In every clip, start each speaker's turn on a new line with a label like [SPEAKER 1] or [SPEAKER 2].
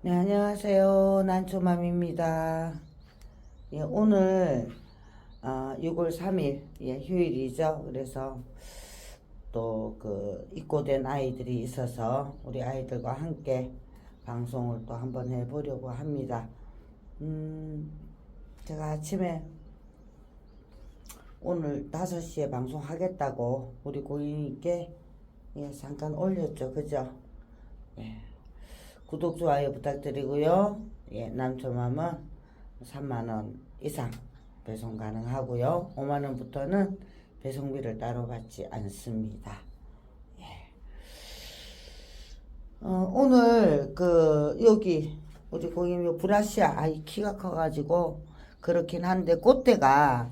[SPEAKER 1] 네, 안녕하세요. 난초맘입니다. 예, 오늘 어, 6월 3일 예, 휴일이죠. 그래서 또 그 입고된 아이들이 있어서 우리 아이들과 함께 방송을 또 한번 해보려고 합니다. 음, 제가 아침에 오늘 5시에 방송하겠다고 우리 고객님께 예, 잠깐 올렸죠. 그죠? 예. 구독, 좋아요 부탁드리고요. 예, 남초맘은 3만원 이상 배송 가능하고요. 5만원부터는 배송비를 따로 받지 않습니다. 예. 어, 오늘 그 여기 우리 고객님 요 브라시아 아이 키가 커가지고 그렇긴 한데 꽃대가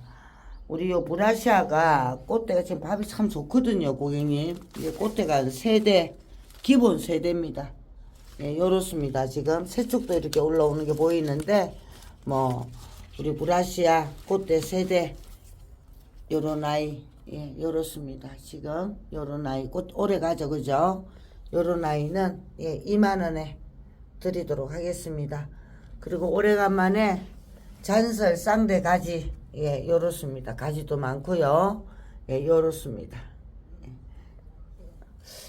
[SPEAKER 1] 우리 요 브라시아가 꽃대가 지금 밥이 참 좋거든요 고객님 이게 꽃대가 세대 기본 세대입니다 예, 요렇습니다. 지금 새쪽도 이렇게 올라오는 게 보이는데 뭐 우리 브라시아 꽃대 세대 요런 아이 예 요렇습니다. 지금 요런 아이 꽃 오래 가죠 그죠? 요런 아이는 예 2만 원에 드리도록 하겠습니다. 그리고 오래간만에 잔설 쌍대 가지 예 요렇습니다. 가지도 많고요. 예 요렇습니다.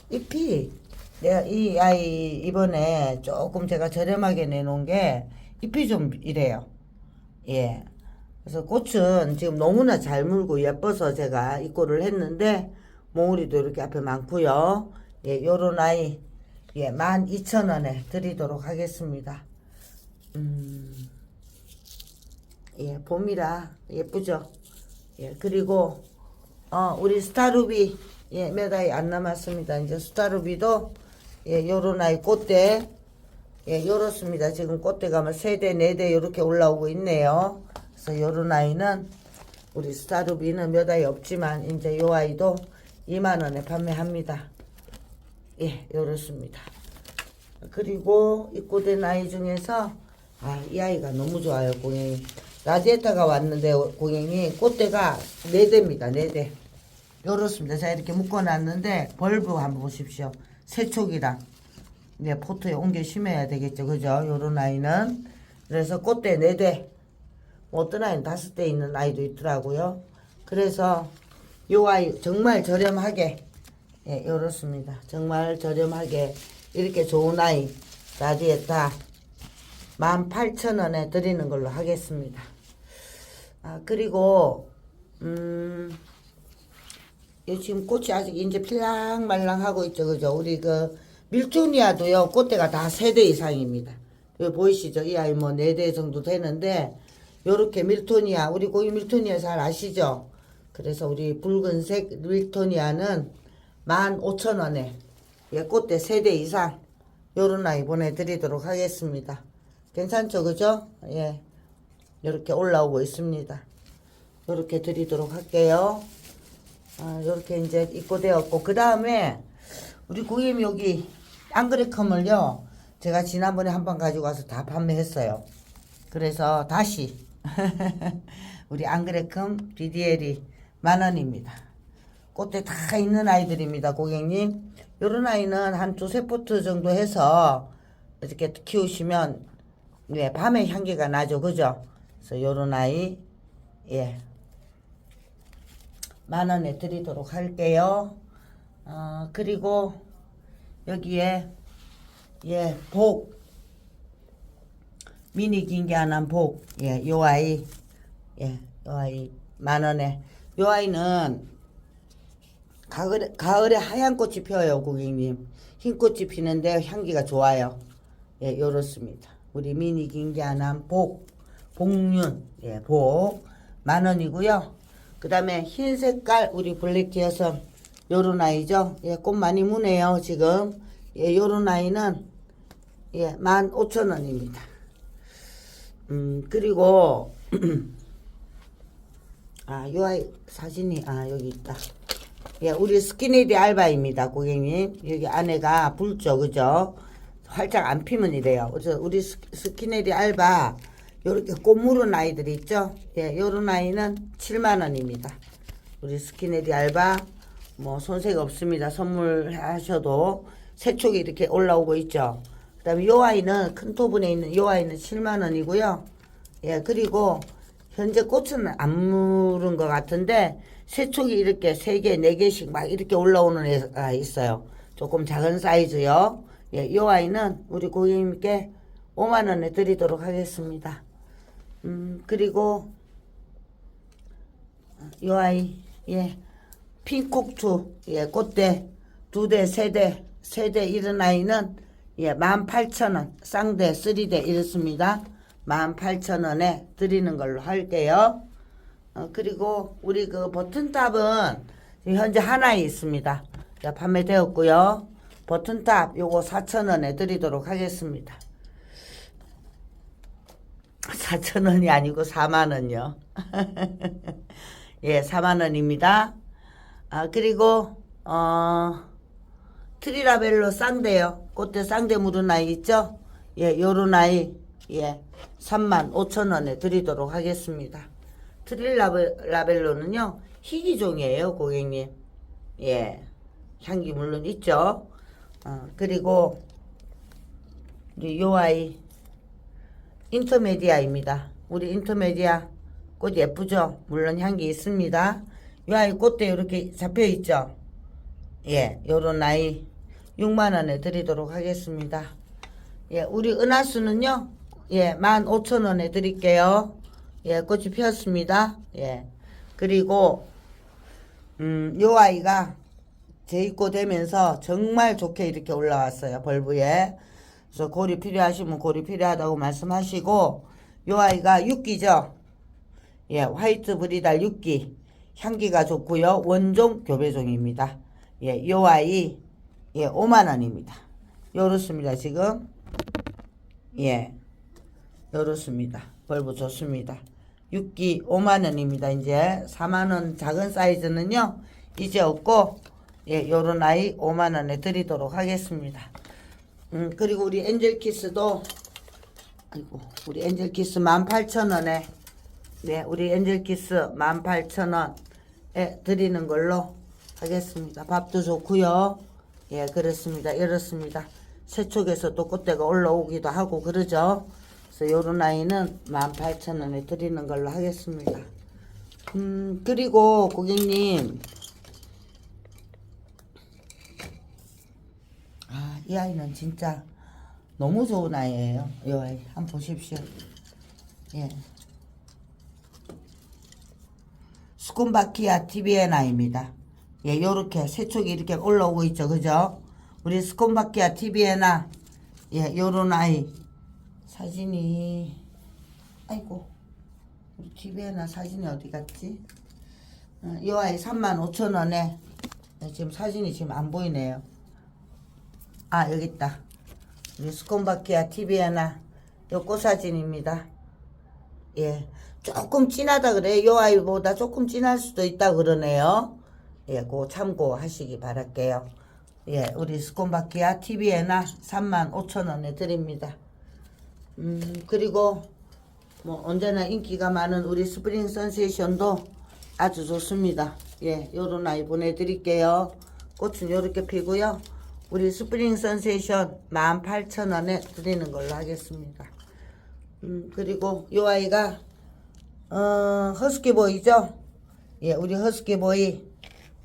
[SPEAKER 1] 잎이 내가 이 아이 이번에 조금 제가 저렴하게 내놓은 게 잎이 좀 이래요. 예. 그래서 꽃은 지금 너무나 잘 물고 예뻐서 제가 입고를 했는데 몽우리도 이렇게 앞에 많고요. 예 요런 아이 예 12,000원에 드리도록 하겠습니다. 음. 예, 봄이라 예쁘죠? 예, 그리고, 어, 우리 스타루비, 예, 몇 아이 안 남았습니다. 이제 스타루비도, 예, 요런 아이 꽃대, 예, 요렇습니다. 지금 꽃대가 뭐 세대, 네 대 요렇게 올라오고 있네요. 그래서 요런 아이는, 우리 스타루비는 몇 아이 없지만, 이제 요 아이도 2만원에 판매합니다. 예, 요렇습니다. 그리고 입고된 아이 중에서 아, 이 아이가 너무 좋아요, 고객님. 라디에타가 왔는데 고객님 꽃대가 네 대입니다, 네 대. 요렇습니다. 제가 이렇게 묶어놨는데 벌브 한번 보십시오. 세촉이랑 네, 포트에 옮겨 심어야 되겠죠, 그죠? 요런 아이는 그래서 꽃대 네 대. 뭐 어떤 아이는 다섯 대 있는 아이도 있더라고요. 그래서 요 아이 정말 저렴하게 예, 요렇습니다. 정말 저렴하게 이렇게 좋은 아이 라디에타 18,000원에 드리는 걸로 하겠습니다. 아, 그리고, 음, 요 지금 꽃이 아직 이제 필랑말랑 하고 있죠. 그죠? 우리 그, 밀조니아도요, 꽃대가 다 세 대 이상입니다. 여기 보이시죠? 이 아이 뭐 네 대 정도 되는데, 요렇게 밀토니아, 우리 고기 밀토니아 잘 아시죠? 그래서 우리 붉은색 밀토니아는 15,000원에, 예, 꽃대 세 대 이상, 요런 아이 보내드리도록 하겠습니다. 괜찮죠? 그죠? 예. 이렇게 올라오고 있습니다. 이렇게 드리도록 할게요. 아, 이렇게 이제 입고되었고, 그 다음에 우리 고객님 여기 앙그레컴을요, 제가 지난번에 한 번 가지고 와서 다 판매했어요. 그래서 다시 우리 앙그레컴 BDL이 만 원입니다. 꽃대 다 있는 아이들입니다, 고객님. 요런 아이는 한 두세 포트 정도 해서 이렇게 키우시면 네, 밤에 향기가 나죠, 그죠? 그래서 요런 아이, 예. 만 원에 드리도록 할게요. 어, 그리고 여기에, 예, 복. 미니 긴게 하나 복. 예, 요 아이, 예, 요 아이 만 원에. 요 아이는 가을에, 가을에 하얀 꽃이 피어요, 고객님. 흰 꽃이 피는데 향기가 좋아요. 예, 요렇습니다. 우리 미니 긴게하남 복, 복륜, 예, 복, 만 원이고요. 그 다음에 흰 색깔, 우리 블랙티 여성, 요런 아이죠. 예, 꽃 많이 무네요, 지금. 예, 요런 아이는, 예, 만 오천 원입니다. 음, 그리고, 아, 요 아이 사진이, 아, 여기 있다. 예, 우리 스키니디 알바입니다, 고객님. 여기 안에가 붉죠, 그죠? 활짝 안 피면 이래요. 그래서 우리 스- 스키네리 알바 요렇게 꽃무른 아이들이 있죠. 예, 요런 아이는 7만 원입니다. 우리 스키네리 알바 뭐 손색 없습니다. 선물하셔도 새촉이 이렇게 올라오고 있죠. 그 다음에 요 아이는 큰 토분에 있는 요 아이는 7만 원이고요. 예, 그리고 현재 꽃은 안 물은 것 같은데 새촉이 이렇게 세 개, 네 개씩 막 이렇게 올라오는 애가 있어요. 조금 작은 사이즈요. 예, 요 아이는 우리 고객님께 5만 원에 드리도록 하겠습니다. 음, 그리고 요 아이, 예, 핑콕추, 예, 꽃대 두 대, 세 대, 세 대 이런 아이는 예, 18,000원, 쌍대, 쓰리대 이렇습니다. 18,000원에 드리는 걸로 할게요. 어, 그리고 우리 그 버튼탑은 현재 하나에 있습니다. 자, 판매되었고요. 버튼탑 요거 4,000원에 드리도록 하겠습니다. 4,000원이 아니고 4만 원요. 예, 4만 원입니다. 아, 그리고, 어, 트리라벨로 쌍대요. 꽃대 쌍대 물은 아이 있죠? 예, 요런 아이, 예, 3만 5천 원에 드리도록 하겠습니다. 트리라벨로는요, 희귀종이에요, 고객님. 예, 향기 물론 있죠? 어, 그리고, 요 아이, 인터메디아입니다. 우리 인터메디아 꽃 예쁘죠? 물론 향기 있습니다. 요 아이 꽃대 이렇게 잡혀 있죠? 예, 요런 아이 6만 원에 드리도록 하겠습니다. 예, 우리 은하수는요. 예, 15,000원에 드릴게요. 예, 꽃이 피었습니다. 예. 그리고 음, 요 아이가 재입고 되면서 정말 좋게 이렇게 올라왔어요. 벌브에. 그래서 골이 필요하시면 골이 필요하다고 말씀하시고 요 아이가 6기죠. 예, 화이트 브리달 6기. 향기가 좋고요. 원종 교배종입니다. 예, 요 아이 예, 5만 원입니다. 요렇습니다. 지금 예. 요렇습니다. 벌브 좋습니다. 6기 5만 원입니다. 이제 4만 원 작은 사이즈는요. 이제 없고 예, 요런 아이 5만 원에 드리도록 하겠습니다. 음, 그리고 우리 엔젤 키스도 아이고, 우리 엔젤 키스 18,000원에 네, 우리 엔젤 키스 18,000원에 드리는 걸로 하겠습니다. 밥도 좋고요. 예, 그렇습니다. 이렇습니다. 세촉에서 또 꽃대가 올라오기도 하고 그러죠. 그래서 요런 아이는 18,000원에 드리는 걸로 하겠습니다. 음, 그리고 고객님. 아, 이 아이는 진짜 너무 좋은 아이예요. 이 아이 한번 보십시오. 예. 스콘바키아 티비에나입니다. 예, 요렇게 세촉이 이렇게 올라오고 있죠. 그죠? 우리 스콘바키아 티비에나 예, 요런 아이 사진이 아이고 우리 티비에나 사진이 어디 갔지? 어, 요 아이 35,000원에 네, 지금 사진이 지금 안 보이네요. 아, 여기 있다. 우리 스콘바키아 티비에나 요 꽃사진입니다. 예. 조금 진하다 그래. 요 아이보다 조금 진할 수도 있다 그러네요. 예, 그거 참고하시기 바랄게요. 예, 우리 스콘바키아 TV에나 3만 5천 원에 드립니다. 음, 그리고 뭐 언제나 인기가 많은 우리 스프링 선세이션도 아주 좋습니다. 예, 요런 아이 보내드릴게요. 꽃은 요렇게 피고요. 우리 스프링 선세이션 18,000원에 드리는 걸로 하겠습니다. 음, 그리고 요 아이가 어, 허스키 보이죠? 예, 우리 허스키 보이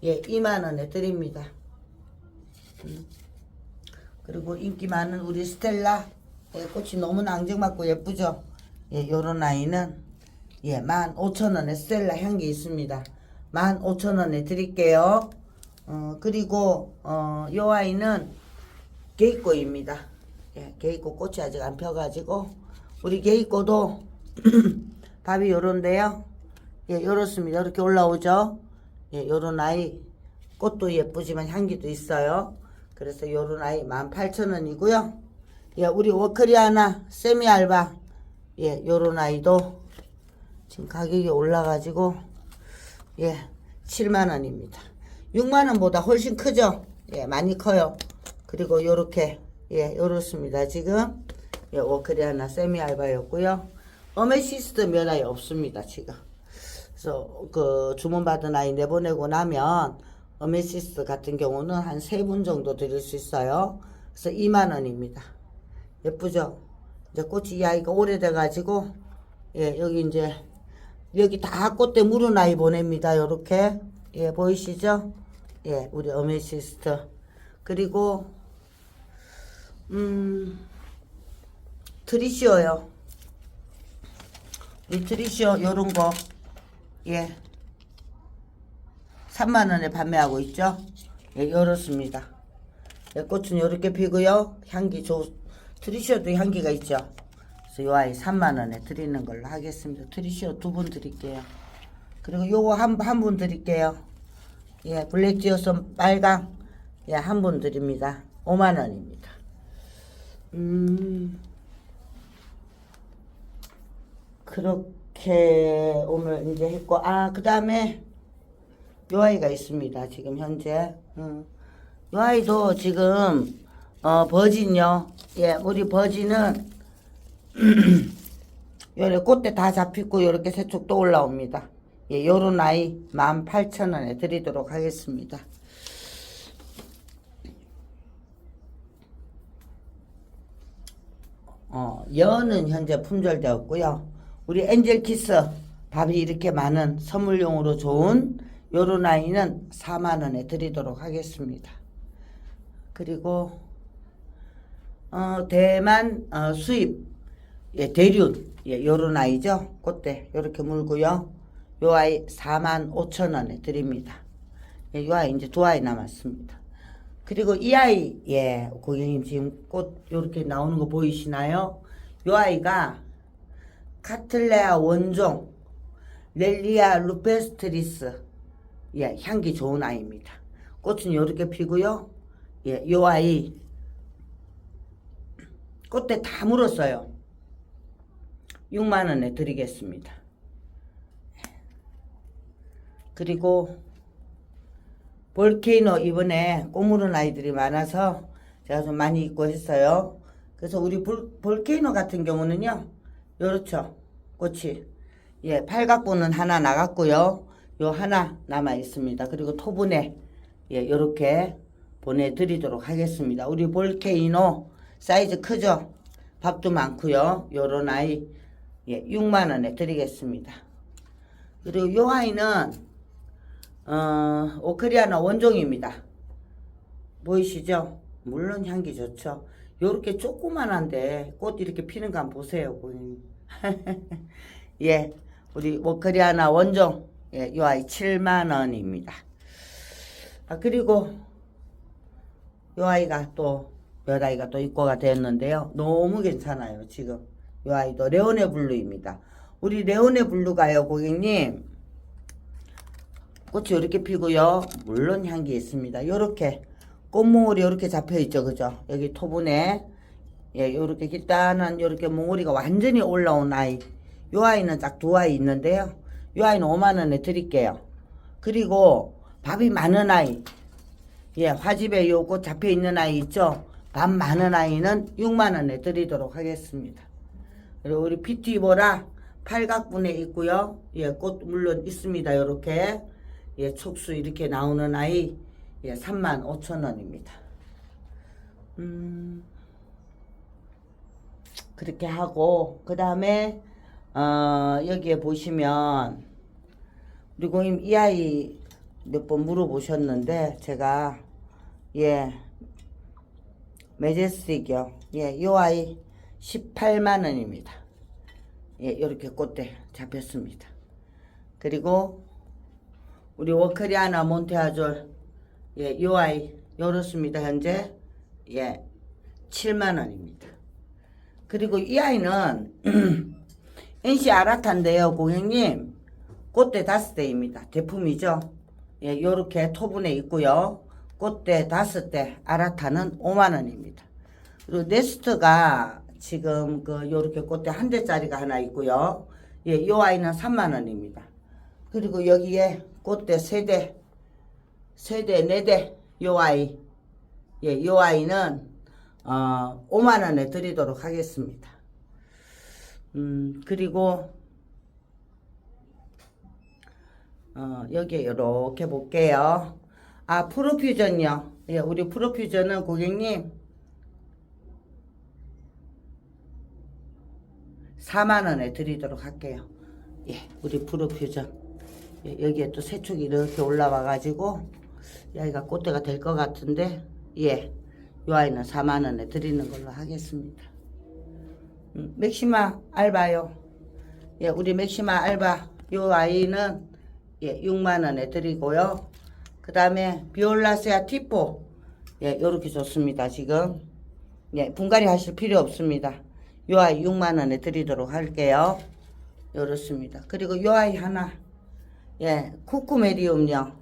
[SPEAKER 1] 예, 2만 원에 드립니다. 음. 그리고 인기 많은 우리 스텔라 예, 꽃이 너무 앙증맞고 예쁘죠? 예, 요런 아이는 예, 15,000원에 스텔라 향기 있습니다. 15,000원에 드릴게요. 어, 그리고 어, 요 아이는 게이꼬입니다. 예, 게이꼬 꽃이 아직 안 펴가지고 우리 게이꼬도 밥이 요런데요. 예, 요렇습니다. 이렇게 올라오죠. 예, 요런 아이 꽃도 예쁘지만 향기도 있어요. 그래서 요런 아이 18,000원이고요. 예, 우리 워크리아나 세미 알바 예, 요런 아이도 지금 가격이 올라가지고 예, 7만 원입니다. 6만 원보다 훨씬 크죠? 예, 많이 커요. 그리고 요렇게 예, 요렇습니다. 지금 예, 워크리아나 세미 알바였고요. 어메시스트 면허이 없습니다, 지금. 그래서 그 주문받은 아이 내보내고 나면 어메시스트 같은 경우는 한 세 분 정도 드릴 수 있어요. 그래서 2만 원입니다. 예쁘죠? 이제 꽃이 이 아이가 오래돼가지고, 예, 여기 이제, 여기 다 꽃대 물은 아이 보냅니다. 요렇게. 예, 보이시죠? 예, 우리 어메 시스트. 그리고, 음, 트리시오요. 이 트리시오 요런 거, 예. 3만원에 판매하고 있죠? 예, 요렇습니다. 예, 꽃은 요렇게 피고요. 향기 좋, 트리시오도 향기가 있죠? 그래서 요 아이 3만원에 드리는 걸로 하겠습니다. 트리시오 두 분 드릴게요. 그리고 요거 한, 한 분 드릴게요. 예, 블랙 지어서 빨강. 예, 한 분 드립니다. 5만 원입니다. 음, 그렇게 오늘 이제 했고, 아, 그 다음에 요 아이가 있습니다. 지금 현재. 음. 요 아이도 지금, 어, 버진요. 예, 우리 버진은, 요래 꽃대 다 잡히고 요렇게 새촉 또 올라옵니다. 예, 요런 아이 18,000원에 드리도록 하겠습니다. 어, 연은 현재 품절되었고요. 우리 엔젤 키스 밥이 이렇게 많은 선물용으로 좋은 요런 아이는 4만 원에 드리도록 하겠습니다. 그리고 어, 대만 어, 수입 예, 대륜 예, 요런 아이죠. 꽃대 요렇게 물고요. 요 아이 4만 5천 원에 드립니다. 예, 요 아이 이제 두 아이 남았습니다. 그리고 이 아이, 예, 고객님 지금 꽃 요렇게 나오는 거 보이시나요? 요 아이가 카틀레아 원종, 렐리아 루페스트리스, 예, 향기 좋은 아이입니다. 꽃은 요렇게 피고요. 예, 요 아이, 꽃대 다 물었어요. 6만 원에 드리겠습니다. 그리고 볼케이노 이번에 꽃무른 아이들이 많아서 제가 좀 많이 입고 했어요. 그래서 우리 볼, 볼케이노 같은 경우는요. 요렇죠. 꽃이. 예, 팔각부는 하나 나갔고요. 요 하나 남아 있습니다. 그리고 토분에 예, 요렇게 보내드리도록 하겠습니다. 우리 볼케이노 사이즈 크죠? 밥도 많고요. 요런 아이 예, 6만원에 드리겠습니다. 그리고 요 아이는 어, 오크리아나 원종입니다. 보이시죠? 물론 향기 좋죠. 요렇게 조그만한데 꽃 이렇게 피는 거 한번 보세요. 고객님. 예, 우리 오크리아나 원종 예, 요 아이 7만 원입니다. 아, 그리고 요 아이가 또, 요 아이가 또 입고가 되었는데요. 너무 괜찮아요, 지금. 요 아이도 레오네 블루입니다. 우리 레오네 블루가요, 고객님. 꽃이 이렇게 피고요. 물론 향기 있습니다. 요렇게 꽃몽울이 이렇게 잡혀 있죠. 그죠? 여기 토분에 예, 요렇게 길단한 요렇게 몽울이가 완전히 올라온 아이. 요 아이는 딱 두 아이 있는데요. 요 아이는 5만 원에 드릴게요. 그리고 밥이 많은 아이. 예, 화집에 요 꽃 잡혀 있는 아이 있죠? 밥 많은 아이는 6만 원에 드리도록 하겠습니다. 그리고 우리 피티보라 팔각분에 있고요. 예, 꽃 물론 있습니다. 요렇게. 예, 촉수 이렇게 나오는 아이 예, 3만 5천 원입니다. 음, 그렇게 하고 그 다음에 어, 여기에 보시면 고객님 이 아이 몇 번 물어보셨는데 제가 예 메제스틱이요. 예, 요 아이 18만 원입니다. 예, 이렇게 꽃대 잡혔습니다. 그리고 우리 워크리아나 몬테아졸 예, 요 아이 요렇습니다. 현재 예, 7만 원입니다. 그리고 이 아이는 NC 아라탄데요, 고객님. 꽃대 다섯 대입니다. 제품이죠. 예, 요렇게 토분에 있고요. 꽃대 다섯 대 아라타는 5만 원입니다. 그리고 네스트가 지금 그 요렇게 꽃대 한 대짜리가 하나 있고요. 예, 요 아이는 3만 원입니다. 그리고 여기에 꽃대 세 대, 세 대, 네 대, 요 아이. 예, 요 아이는, 어, 5만 원에 드리도록 하겠습니다. 음, 그리고, 어, 여기에 이렇게 볼게요. 아, 프로퓨전요. 예, 우리 프로퓨전은 고객님, 4만 원에 드리도록 할게요. 예, 우리 프로퓨전. 예, 여기에 또 세축이 이렇게 올라와 가지고 여기가 꽃대가 될 것 같은데 예, 요 아이는 4만 원에 드리는 걸로 하겠습니다. 음, 맥시마 알바요. 예, 우리 맥시마 알바 요 아이는 예, 6만 원에 드리고요. 그 다음에 비올라세아 티포 예, 요렇게 좋습니다. 지금 예, 분갈이 하실 필요 없습니다. 요 아이 6만 원에 드리도록 할게요. 요렇습니다. 그리고 요 아이 하나 예, 쿠쿠메리움요.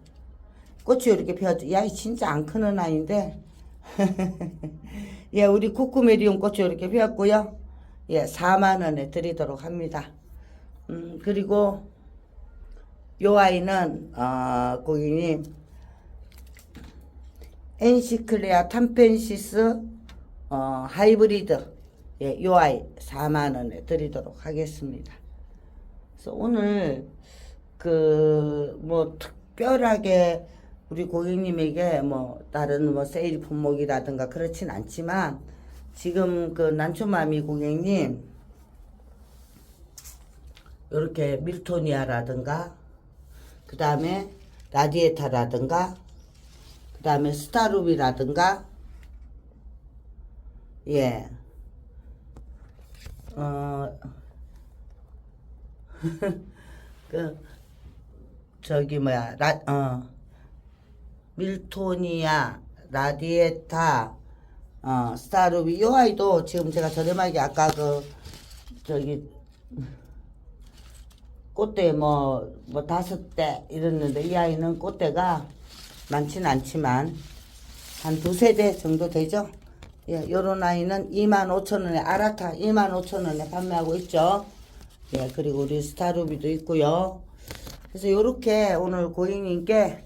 [SPEAKER 1] 꽃이 이렇게 피었죠. 야, 이 진짜 안 크는 아이인데. 예, 우리 쿠쿠메리움 꽃이 이렇게 피었고요. 예, 4만 원에 드리도록 합니다. 음, 그리고 요 아이는 어, 고객님 엔시클레아 탐펜시스 어, 하이브리드 예, 요 아이 4만 원에 드리도록 하겠습니다. 그래서 오늘 그 뭐 특별하게 우리 고객님에게 뭐 다른 뭐 세일 품목이라든가 그렇진 않지만 지금 그 난초마미 고객님 이렇게 밀토니아라든가 그 다음에 라디에타라든가 그 다음에 스타루비라든가 예. 어, 그, 저기, 뭐야, 라, 어, 밀토니아, 라디에타, 어, 스타루비, 요 아이도 지금 제가 저렴하게 아까 그, 저기, 꽃대 뭐, 뭐 다섯 대 이랬는데 이 아이는 꽃대가 많진 않지만 한 두세 대 정도 되죠? 예, 요런 아이는 25,000원에, 아라타 25,000원에 판매하고 있죠? 예, 그리고 우리 스타루비도 있고요. 그래서 요렇게 오늘 고객님께,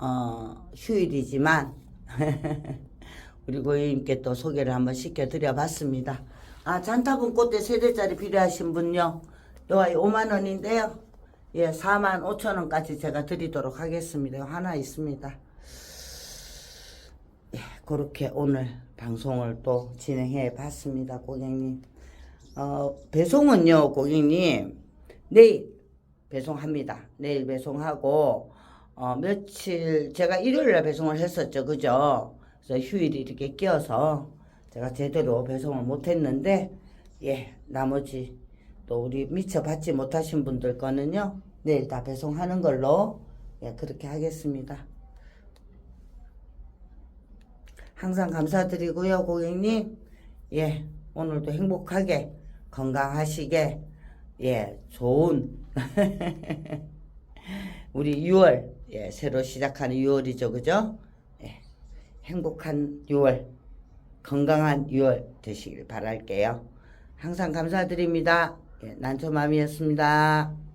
[SPEAKER 1] 어, 휴일이지만, 우리 고객님께 또 소개를 한번 시켜드려 봤습니다. 아, 잔타분 꽃대 세대짜리 필요하신 분요. 요 아이 5만원인데요. 예, 4만 5천원까지 제가 드리도록 하겠습니다. 요 하나 있습니다. 예, 그렇게 오늘 방송을 또 진행해 봤습니다, 고객님. 어, 배송은요, 고객님, 내일 배송합니다. 내일 배송하고, 어, 며칠, 제가 일요일날 배송을 했었죠, 그죠? 그래서 휴일이 이렇게 끼어서 제가 제대로 배송을 못 했는데, 예, 나머지 또 우리 미처 받지 못하신 분들 거는요, 내일 다 배송하는 걸로, 예, 그렇게 하겠습니다. 항상 감사드리고요, 고객님. 예, 오늘도 행복하게, 건강하시게, 예, 좋은, 우리 6월, 예, 새로 시작하는 6월이죠, 그죠? 예, 행복한 6월, 건강한 6월 되시길 바랄게요. 항상 감사드립니다. 예, 난초맘이었습니다.